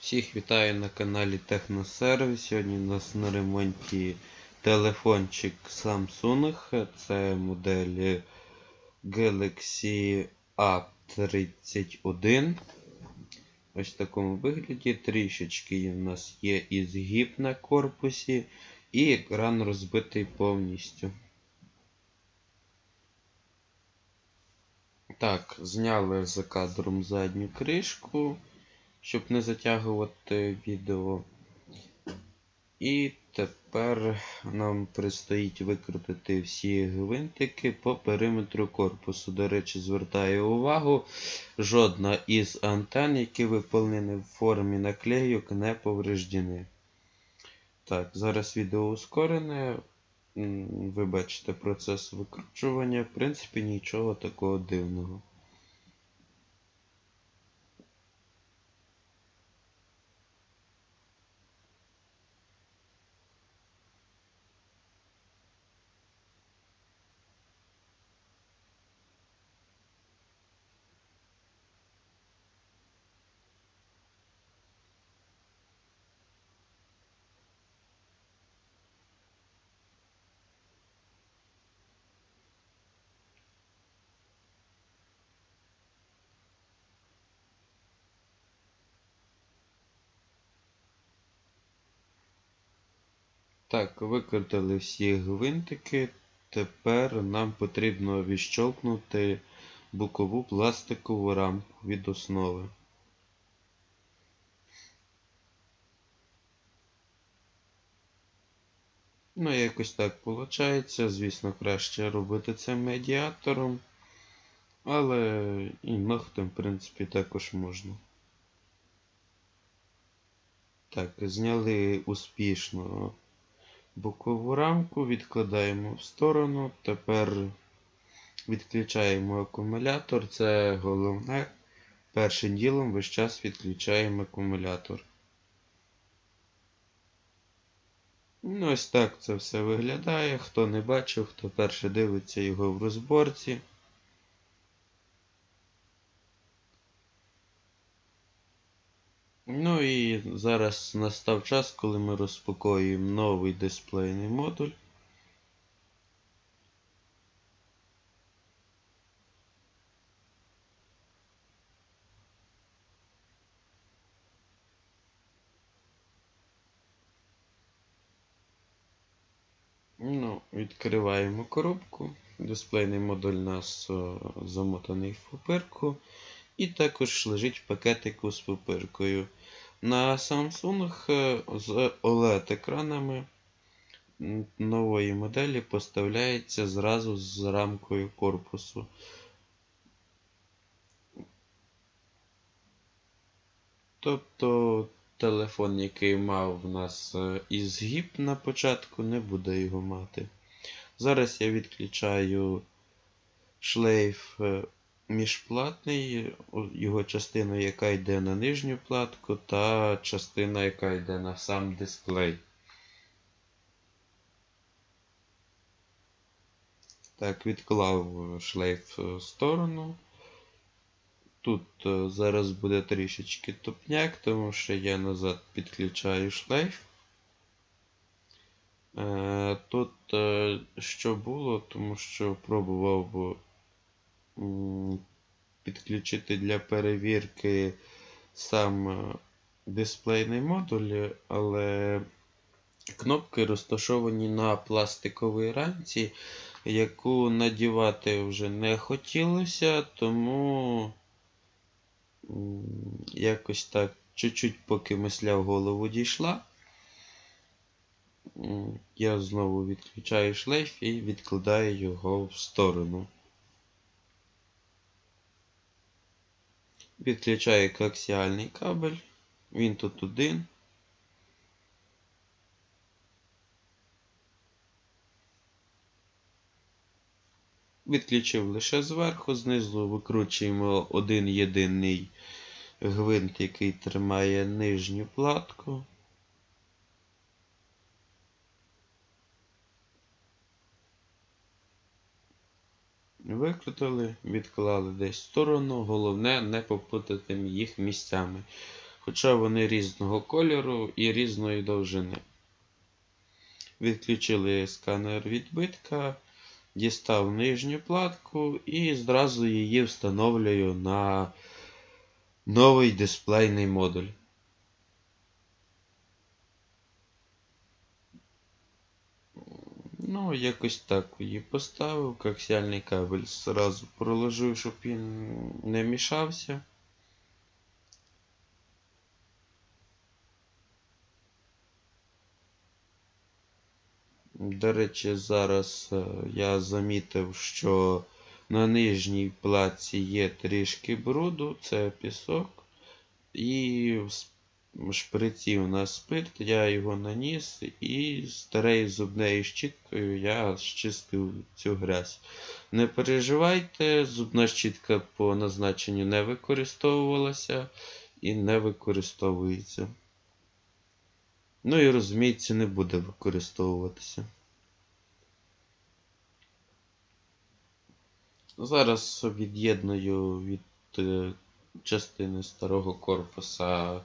Всіх вітаю на каналі Техносервіс. Сьогодні у нас на ремонті телефончик Samsung. Це модель Galaxy A31. Ось в такому вигляді. Трішечки у нас є і згиб на корпусі, і екран розбитий повністю. Так, зняли за кадром задню кришку щоб не затягувати відео. І тепер нам предстоїть викрутити всі гвинтики по периметру корпусу. До речі, звертаю увагу, жодна із антен, які виповнені в формі наклейок, не повреждені. Так, зараз відео ускорене. Ви бачите процес викручування. В принципі, нічого такого дивного. Так, викрутили всі гвинтики. Тепер нам потрібно відщолкнути бокову пластикову рамку від основи. Ну, якось так виходить. Звісно, краще робити це медіатором. Але і ногтем, в принципі, також можна. Так, зняли успішно бокову рамку, відкладаємо в сторону. Тепер відключаємо акумулятор. Це головне. Першим ділом весь час відключаємо акумулятор. Ну, ось так це все виглядає. Хто не бачив, хто перше дивиться його в розборці. Ну і зараз настав час, коли ми розпакуємо новий дисплейний модуль. Ну, відкриваємо коробку. Дисплейний модуль у нас о, замотаний в папирку. І також лежить пакетику з папиркою. На Samsung е, з OLED-екранами нової моделі поставляється зразу з рамкою корпусу. Тобто телефон, який мав в нас е, і згиб на початку, не буде його мати. Зараз я відключаю шлейф е, міжплатний, його частину, яка йде на нижню платку, та частина, яка йде на сам дисплей. Так, відклав шлейф в сторону. Тут е, зараз буде трішечки тупняк, тому що я назад підключаю шлейф. Е, Тут е, що було, тому що пробував підключити для перевірки сам е, дисплейний модуль, але кнопки розташовані на пластиковій рамці, яку надівати вже не хотілося, тому якось так чуть-чуть, поки мисля в голову дійшла. Я знову відключаю шлейф і відкладаю його в сторону. Відключаю коаксіальний кабель. Він тут один. Відключив лише зверху, знизу викручуємо один єдиний гвинт, який тримає нижню платку. Викрутили, відклали десь в сторону, головне не попутати їх місцями. хоча вони різного кольору і різної довжини. Відключили сканер відбитка, дістав нижню платку і зразу її встановлюю на новий дисплейний модуль. Ну, якось так її поставив, коаксіальний кабель зразу проложив, щоб він не мішався. До речі, зараз е, я замітив, що на нижній платці є трішки бруду, це пісок. І шприці у нас спирт, я його наніс і старею зубнею щіткою я щистив цю грязь. Не переживайте, зубна щітка по назначенню не використовувалася і не використовується. Ну і розуміється, не буде використовуватися. Зараз від'єдную від е, частини старого корпуса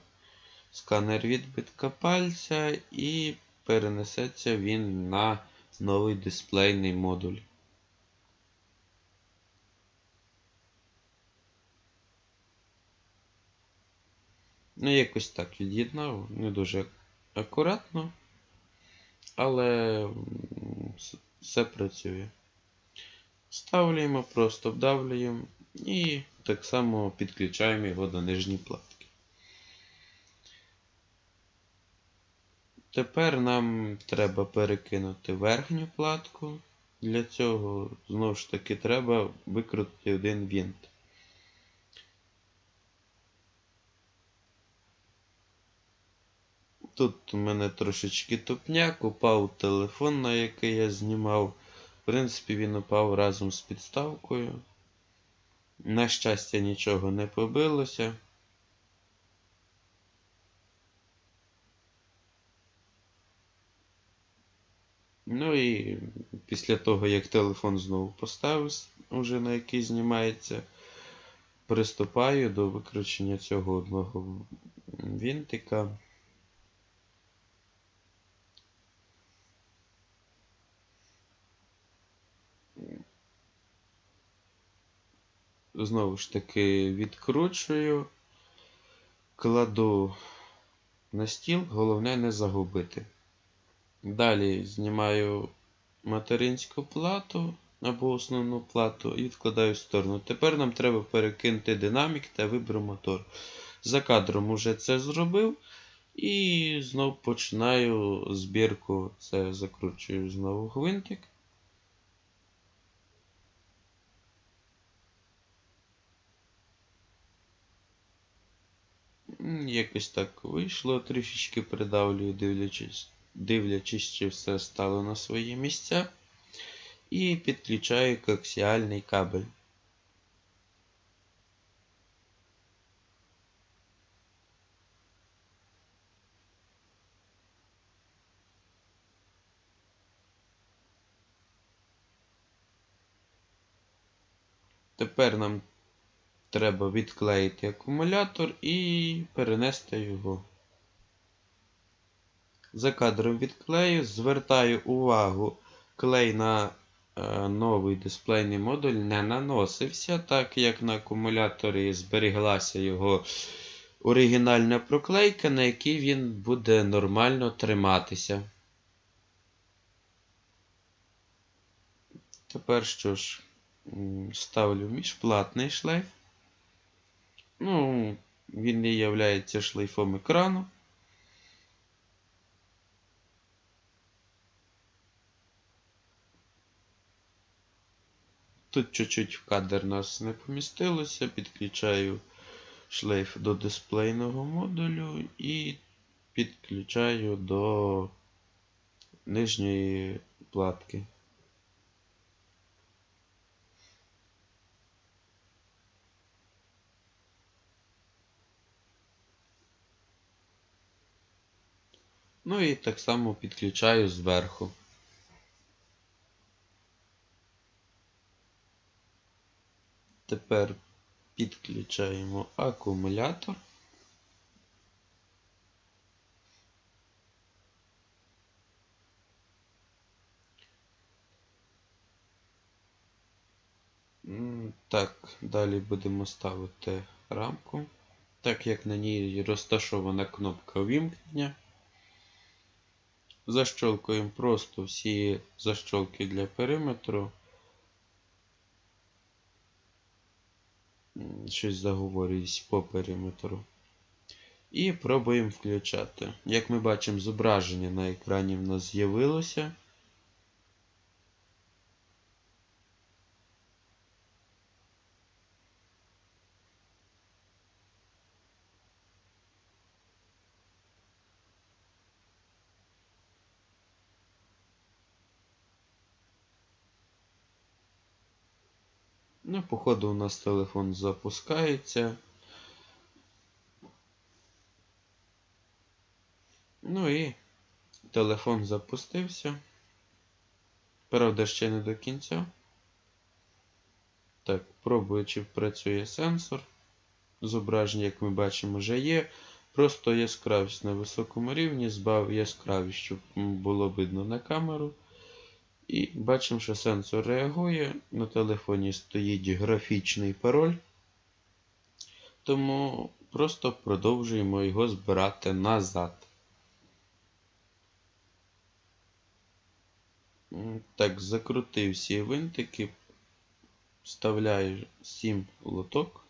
сканер відбитка пальця і перенесеться він на новий дисплейний модуль. Ну, якось так від'єднав, не дуже акуратно, але все працює. Ставлюємо, просто вдавлюємо і так само підключаємо його до нижньої платки. Тепер нам треба перекинути верхню платку. Для цього знову ж таки треба викрутити один вінт. Тут у мене трошечки тупняк, упав телефон, на який я знімав. В принципі, він упав разом з підставкою. На щастя, нічого не побилося. Ну і після того, як телефон знову поставив, уже на який знімається, приступаю до викручення цього одного вінтика. Знову ж таки відкручую, кладу на стіл, головне не загубити. Далі знімаю материнську плату або основну плату і відкладаю в сторону. Тепер нам треба перекинути динамік та вібромотор. За кадром уже це зробив. І знову починаю збірку. Це закручую знову гвинтик. Якось так вийшло, трішечки придавлюю, дивлячись, дивлячись, чи все стало на свої місця. І підключаю коаксіальний кабель. Тепер нам треба відклеїти акумулятор і перенести його. За кадром відклею, звертаю увагу, клей на е, новий дисплейний модуль не наносився, так як на акумуляторі зберіглася його оригінальна проклейка, на якій він буде нормально триматися. Тепер що ж, ставлю міжплатний шлейф. Ну, він не є шлейфом екрану. Тут чуть-чуть в кадр нас не помістилося. Підключаю шлейф до дисплейного модулю і підключаю до нижньої платки. Ну і так само підключаю зверху. Тепер підключаємо акумулятор. Так, далі будемо ставити рамку, так як на ній розташована кнопка увімкнення. Защолкуємо просто всі защолки для периметру. Щось заговорююсь по периметру. І пробуємо включати. Як ми бачимо, зображення на екрані в нас з'явилося. Ну, походу, у нас телефон запускається. Ну і телефон запустився. Правда, ще не до кінця. Так, пробую, чи працює сенсор. Зображення, як ми бачимо, вже є. Просто яскравість на високому рівні, збав яскравість, щоб було видно на камеру. І бачимо, що сенсор реагує. На телефоні стоїть графічний пароль. Тому просто продовжуємо його збирати назад. Так, закрутив всі винтики. Вставляю 7 лоток.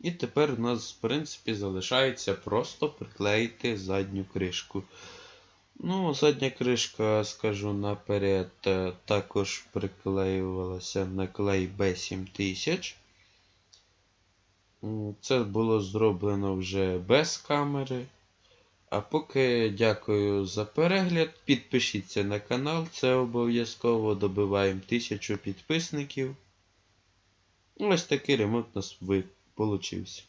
І тепер у нас, в принципі, залишається просто приклеїти задню кришку. Ну, задня кришка, скажу наперед, е, також приклеювалася на клей B7000. Це було зроблено вже без камери. А поки дякую за перегляд. Підпишіться на канал, це обов'язково добиваємо 1000 підписників. Ось такий ремонт у нас ви- получився.